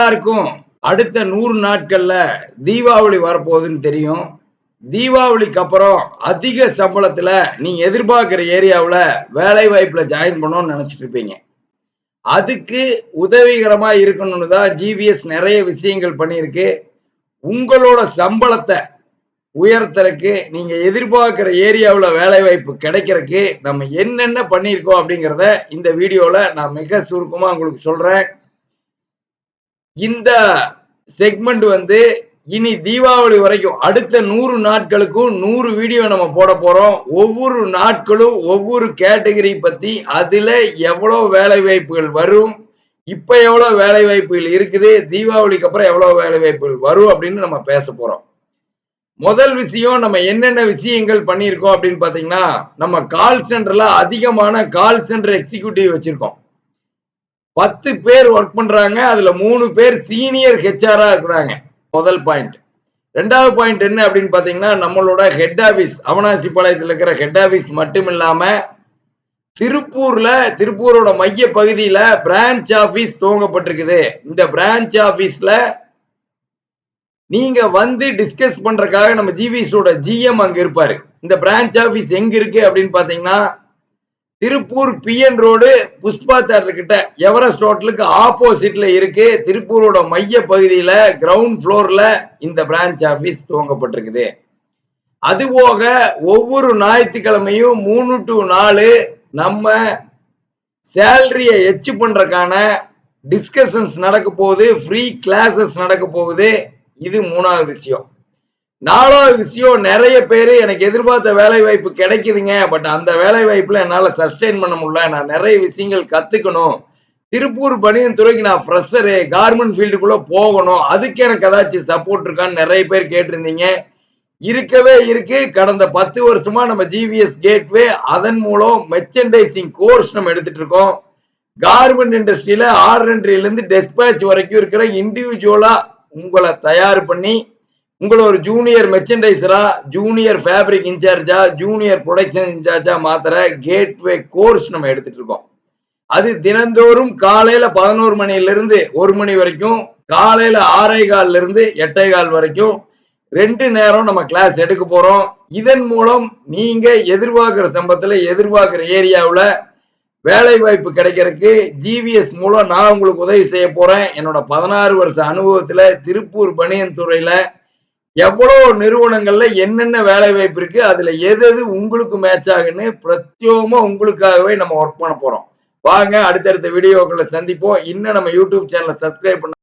எல்லாருக்கும் அடுத்த நூறு நாட்கள்ல தீபாவளி வரப்போகுதுன்னு தெரியும். தீபாவளிக்கு அப்புறம் அதிக சம்பளத்துல நீங்க எதிர்பார்க்கிற ஏரியாவில் வேலை வாய்ப்புல ஜாயின் பண்ணணும்னு நினைச்சிட்டு இருப்பீங்க. அதுக்கு உதவிகரமா இருக்கணும்னு தான் ஜிவிஎஸ் நிறைய விஷயங்கள் பண்ணியிருக்கு. உங்களோட சம்பளத்தை உயர்த்தறக்கு நீங்க எதிர்பார்க்கிற ஏரியாவில் வேலை வாய்ப்பு கிடைக்கிறதுக்கு நம்ம என்னென்ன பண்ணியிருக்கோம் அப்படிங்கிறத இந்த வீடியோவில் நான் மிக சுருக்கமாக உங்களுக்கு சொல்றேன். இந்த செக்மெண்ட் வந்து இனி தீபாவளி வரைக்கும் அடுத்த நூறு நாட்களுக்கும் நூறு வீடியோ நம்ம போட போறோம். ஒவ்வொரு நாட்களும் ஒவ்வொரு கேட்டகரி பத்தி அதுல எவ்வளவு வேலை வாய்ப்புகள் வரும் இப்ப எவ்வளவு வேலை வாய்ப்புகள் இருக்குது தீபாவளிக்கு அப்புறம் எவ்வளவு வேலை வாய்ப்புகள் வரும் அப்படின்னு நம்ம பேச போறோம். முதல் விஷயம் நம்ம என்னென்ன விஷயங்கள் பண்ணியிருக்கோம் அப்படின்னு பாத்தீங்கன்னா நம்ம கால் சென்டர்ல அதிகமான கால் சென்டர் எக்ஸிக்யூட்டிவ் வச்சிருக்கோம். பத்து பேர் ஒர்க் பண்றாங்க அதுல மூணு பேர் சீனியர் ஹெச்ஆரா இருக்கிறாங்க. முதல் பாயிண்ட் ரெண்டாவது பாயிண்ட் என்ன அப்படின்னு பாத்தீங்கன்னா நம்மளோட ஹெட் ஆபீஸ் அவனாசிபாளையத்தில் இருக்கிற ஹெட் ஆபீஸ் மட்டும் இல்லாம திருப்பூர்ல திருப்பூரோட மைய பகுதியில பிரான்ச் ஆபீஸ் துவங்கப்பட்டிருக்குது. இந்த பிரான்ச் ஆபீஸ்ல நீங்க வந்து டிஸ்கஸ் பண்றதுக்காக நம்ம ஜிவிஸோட ஜிஎம் அங்க இருப்பாரு. இந்த பிரான்ச் ஆபீஸ் எங்க இருக்கு அப்படின்னு பாத்தீங்கன்னா Tiruppur PN road Pushpa theatre கிட்ட. எவரெஸ்ட் ஹோட்டலுக்கு ஆப்போசிட்ல இருக்கு. திருப்பூரோட மைய பகுதியில கிரவுண்ட் ஃப்ளோர்ல இந்த பிரான்ச் ஆபீஸ் துவங்கப்பட்டிருக்குது. அதுபோக ஒவ்வொரு ஞாயிற்றுக்கிழமையும் மூணு டு நாலு நம்ம சேலரியை எச்சு பண்றதுக்கான டிஸ்கஷன்ஸ் நடக்க போகுது. ஃப்ரீ கிளாஸஸ் நடக்க போகுது. இது மூணாவது விஷயம். நாலாவது விஷயம் நிறைய பேர் எனக்கு எதிர்பார்த்த வேலை வாய்ப்பு கிடைக்குதுங்க. பட் அந்த வேலை வாய்ப்புல என்னால் சஸ்டெயின் பண்ண முடியல. நான் நிறைய விஷயங்கள் கத்துக்கணும். திருப்பூர் பணியின் துறைக்கு நான் ஃப்ரெஷரு கார்மெண்ட் ஃபீல்டுக்குள்ள போகணும். அதுக்கு எனக்கு ஏதாச்சும் சப்போர்ட் இருக்கான்னு நிறைய பேர் கேட்டிருந்தீங்க. இருக்கவே இருக்கு. கடந்த பத்து வருஷமா நம்ம ஜிவிஎஸ் கேட்வே அதன் மூலம் மெர்ச்சன்டைசிங் கோர்ஸ் நம்ம எடுத்துட்டு இருக்கோம். கார்மெண்ட் இண்டஸ்ட்ரியில ஆர்டர் இருந்து டெஸ்பேச் வரைக்கும் இருக்கிற இண்டிவிஜுவலா உங்களை தயார் பண்ணி உங்களை ஒரு ஜூனியர் மெர்ச்சன்டைசரா ஜூனியர் ஃபேப்ரிக் இன்சார்ஜா ஜூனியர் ப்ரொடக்ஷன் இன்சார்ஜா மாத்திர கேட்வே கோர்ஸ் நம்ம எடுத்துட்டு இருக்கோம். அது தினந்தோறும் காலையில பதினோரு மணிலிருந்து ஒரு மணி வரைக்கும் காலையில ஆறே கால்ல இருந்து எட்டே கால் வரைக்கும் ரெண்டு நேரம் நம்ம கிளாஸ் எடுக்க போறோம். இதன் மூலம் நீங்க எதிர்பார்க்கிற சம்பளத்துல எதிர்பார்க்கிற ஏரியாவில் வேலை வாய்ப்பு கிடைக்கிறதுக்கு ஜிவிஎஸ் மூலம் நான் உங்களுக்கு உதவி செய்ய போறேன். என்னோட பதினாறு வருஷ அனுபவத்துல திருப்பூர் பனியன் துறையில எவ்வளவு நிறுவனங்கள்ல என்னென்ன வேலை வாய்ப்பு இருக்கு அதுல எது எது உங்களுக்கு மேட்ச் ஆகுன்னு பிரத்யோகமா உங்களுக்காகவே நம்ம ஒர்க் பண்ண போறோம். வாங்க அடுத்தடுத்த வீடியோக்களை சந்திப்போம். இன்னும் நம்ம யூடியூப் சேனலை சப்ஸ்கிரைப் பண்ண